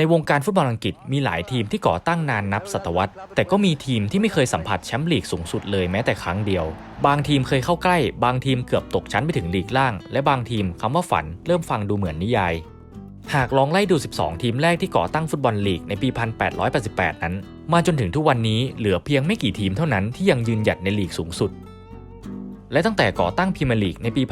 ในวงการฟุตบอลอังกฤษมีหลายทีมที่ก่อตั้งนานนับศตวรรษ แต่ก็มีทีมที่ไม่เคยสัมผัสแชมป์ลีกสูงสุดเลยแม้แต่ครั้งเดียว บางทีมเคยเข้าใกล้ บางทีมเกือบตกชั้นไปถึงลีกล่าง และบางทีมคำว่าฝันเริ่มฟังดูเหมือนนิยาย หากลองไล่ดู 12 ทีมแรกที่ก่อตั้งฟุตบอลลีกในปี 1888 นั้น มาจนถึงทุกวันนี้เหลือเพียงไม่กี่ทีมเท่านั้นที่ยังยืนหยัดในลีกสูงสุด และตั้งแต่ก่อตั้งพรีเมียร์ลีกในปี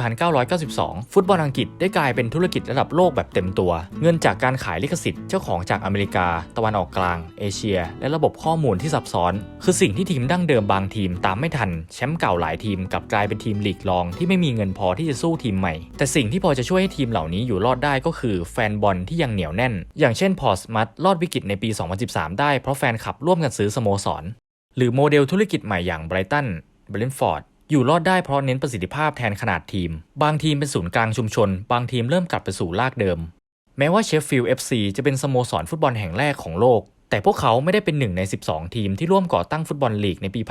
1992 ฟุตบอลอังกฤษได้กลายเป็นธุรกิจระดับโลกแบบเต็มตัว เงินจากการขายลิขสิทธิ์เจ้าของจากอเมริกา ตะวันออกกลาง เอเชีย และระบบข้อมูลที่ซับซ้อน คือสิ่งที่ทีมดั้งเดิมบางทีมตามไม่ทัน แชมป์เก่าหลายทีมกลับกลายเป็นทีมลีกรองที่ไม่มีเงินพอที่จะสู้ทีมใหม่ แต่สิ่งที่พอจะช่วยให้ทีมเหล่านี้อยู่รอดได้ก็คือแฟนบอลที่ยังเหนียวแน่น อย่างเช่นพอร์สมัตรอดวิกฤตในปี 2013 ได้เพราะแฟนคลับร่วมกันซื้อสโมสร หรือโมเดลธุรกิจใหม่อย่างไบรตันเบรนฟอร์ด อยู่รอดได้เพราะเน้นประสิทธิภาพแทนขนาดทีม บางทีมเป็นศูนย์กลางชุมชน บางทีมเริ่มกลับไปสู่รากเดิม แม้ว่าเชฟฟิลด์ FC จะเป็นสโมสรฟุตบอลแห่งแรกของโลก แต่พวกเขาไม่ได้เป็นหนึ่งใน 12 ทีมที่ร่วมก่อตั้งฟุตบอลลีกในปี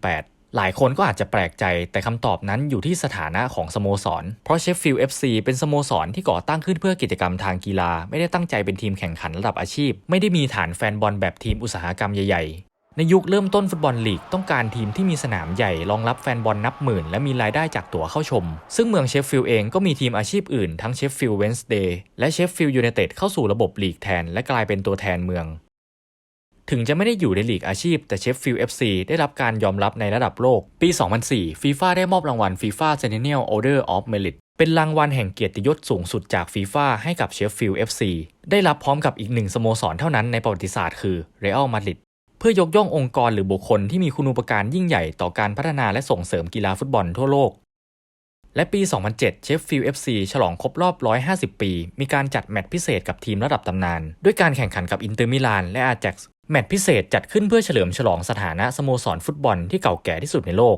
1888 หลายคนก็อาจจะแปลกใจ แต่คำตอบนั้นอยู่ที่สถานะของสโมสร เพราะเชฟฟิลด์ FC เป็นสโมสรที่ก่อตั้งขึ้นเพื่อกิจกรรมทางกีฬา ไม่ได้ตั้งใจเป็นทีมแข่งขันระดับอาชีพ ไม่ได้มีฐานแฟนบอลแบบทีมอุตสาหกรรมใหญ่ ในยุคเริ่มต้นฟุตบอลลีกต้องการทีมที่มีสนามใหญ่รองรับแฟนบอลนับหมื่น และมีรายได้จากตั๋วเข้าชม ซึ่งเมืองเชฟฟิลด์เองก็มีทีมอาชีพอื่นทั้งเชฟฟิลด์เวนส์เดย์และเชฟฟิลด์ยูไนเต็ดเข้าสู่ระบบลีกแทน และกลายเป็นตัวแทนเมือง ถึงจะไม่ได้อยู่ในลีกอาชีพ แต่เชฟฟิลด์ FC ได้รับการยอมรับในระดับโลก ปี 2004ฟีฟ่าได้มอบรางวัลฟีฟ่า Centennial Order of Merit เป็นรางวัลแห่งเกียรติยศสูงสุดจากฟีฟ่าให้กับเชฟฟิลด์ FC ได้รับพร้อมกับอีกหนึ่งสโมสรเท่านั้นในประวัติศาสตร์คือเรอัลมาดริด พื่อยกย่ององค์กรหรือบุคคลที่มีคุณูปการยิ่งใหญ่ต่อการพัฒนาและส่งเสริมกีฬาฟุตบอลทั่วโลก และปี 2007 เชฟฟิลด์ FC ฉลองครบรอบ 150 ปี มีการจัดแมตช์พิเศษกับทีมระดับตำนาน ด้วยการแข่งขันกับอินเตอร์มิลานและอาแจ็กซ์แมตช์พิเศษจัดขึ้นเพื่อเฉลิมฉลองสถานะสโมสรฟุตบอลที่เก่าแก่ที่สุดในโลก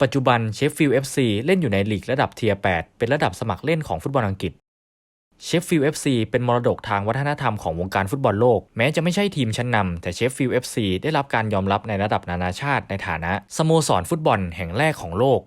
ปัจจุบันเชฟฟิลด์ FC เล่นอยู่ในลีกระดับเทียร์ 8 เป็นระดับสมัครเล่นของฟุตบอลอังกฤษ เชฟฟิลด์ FC เป็นมรดกทางวัฒนธรรมของวงการฟุตบอลโลก แม้จะไม่ใช่ทีมชั้นนำแต่เชฟฟิลด์ FC ได้รับการยอมรับในระดับนานาชาติในฐานะ สโมสรฟุตบอลแห่งแรกของโลก